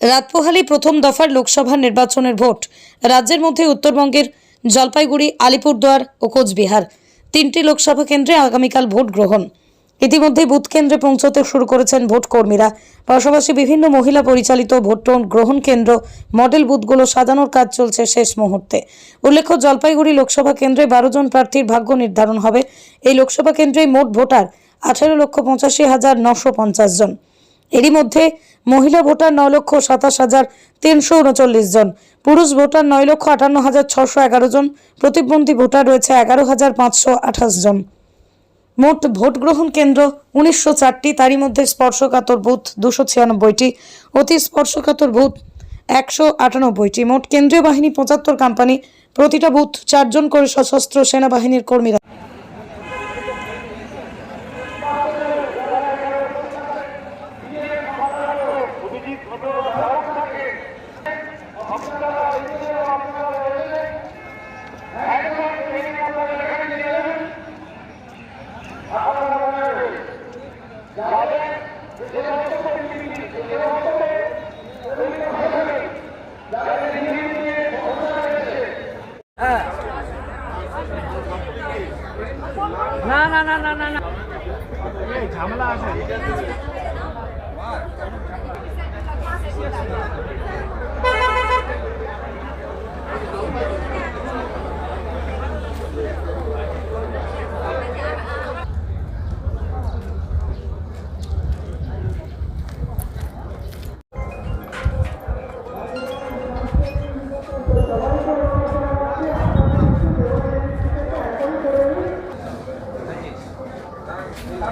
রাতপোহালি প্রথম দফার লোকসভা নির্বাচনের ভোট। রাজ্যের মধ্যে উত্তরবঙ্গের জলপাইগুড়ি, আলিপুরদুয়ার ও কোচবিহার তিনটি লোকসভা কেন্দ্রে আগামীকাল ভোট গ্রহণ। ইতিমধ্যে বুথ কেন্দ্রে পৌঁছতে শুরু করেছেন ভোট কর্মীরা। পাশাপাশি বিভিন্ন মহিলা পরিচালিত ভোট গ্রহণ কেন্দ্র, মডেল বুথগুলো সাজানোর কাজ চলছে শেষ মুহূর্তে। উল্লেখ্য, জলপাইগুড়ি লোকসভা কেন্দ্রে বারো জন প্রার্থীর ভাগ্য নির্ধারণ হবে। এই লোকসভা কেন্দ্রে মোট ভোটার আঠারো লক্ষ পঁচাশি হাজার নশো পঞ্চাশ জন। এরই মধ্যে মহিলা ভোটার নয় লক্ষ সাতাশ হাজার তিনশো উনচল্লিশ জন, পুরুষ ভোটার নয় লক্ষ আটান্ন হাজার ছশো এগারো জন, প্রতিবন্ধী ভোটার রয়েছে এগারো হাজার পাঁচশো আঠাশ জন। মোট ভোট গ্রহণ কেন্দ্র উনিশশো চারটি, তারই মধ্যে স্পর্শকাতর বুথ দুশো ছিয়ানব্বইটি, অতি স্পর্শকাতর বুথ একশো আটানব্বইটি। মোট কেন্দ্রীয় বাহিনী পঁচাত্তর কোম্পানি, প্রতিটা বুথ চারজন করে সশস্ত্র সেনাবাহিনীর কর্মীরা। না না না না না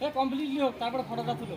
না কমপ্লিটলি হোক তারপরে ফটোটা তুলো।